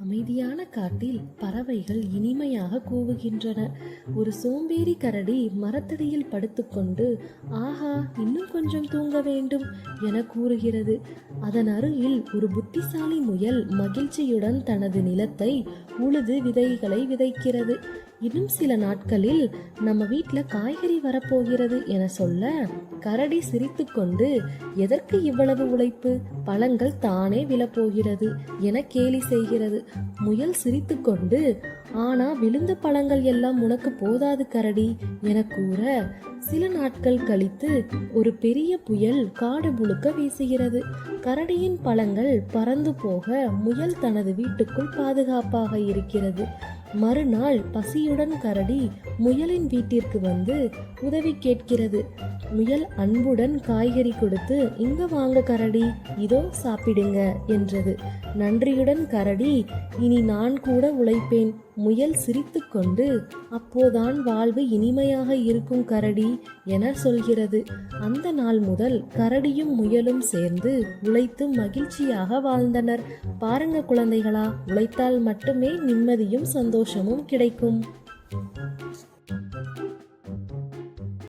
அமைதியான காட்டில் பறவைகள் இனிமையாக கூவுகின்றன. ஒரு சோம்பேறி கரடி மரத்தடியில் படுத்துக்கொண்டு ஆஹா இன்னும் கொஞ்சம் தூங்க வேண்டும் என கூறுகிறது. அதன் அருகில் ஒரு புத்திசாலி முயல் மகிழ்ச்சியுடன் தனது நிலத்தை உழுது விதைகளை விதைக்கிறது. இன்னும் சில நாட்களில் நம்ம வீட்டில் காய்கறி வரப்போகிறது என சொல்ல கரடி சிரித்துக்கொண்டு எதற்கு இவ்வளவு உழைப்பு? பழங்கள் தானே விழப்போகிறது என கேலி செய்கிறது. முயல் சிரித்துக்கொண்டு ஆனா விழுந்த பழங்கள் எல்லாம் உனக்கு போதாது கரடி என கூற சில நாட்கள் கழித்து ஒரு பெரிய புயல் காடு முழுக்க வீசுகிறது. கரடியின் பழங்கள் பறந்து போக முயல் தனது வீட்டுக்குள் பாதுகாப்பாக இருக்கிறது. மறுநாள் பசியுடன் கரடி முயலின் வீட்டிற்கு வந்து உதவி கேட்கிறது. முயல் அன்புடன் காய்கறி கொடுத்து இங்க வாங்க கரடி இதோ சாப்பிடுங்க என்றது. நன்றியுடன் கரடி இனி நான் கூட உழைப்பேன். முயல் சிரித்துக்கொண்டு அப்போதான் வாழ்வு இனிமையாக இருக்கும் கரடி என சொல்கிறது. அந்த நாள் முதல் கரடியும் முயலும் சேர்ந்து உழைத்து மகிழ்ச்சியாக வாழ்ந்தனர். பாருங்க குழந்தைகளா உழைத்தால் மட்டுமே நிம்மதியும் சந்தோஷமும் கிடைக்கும்.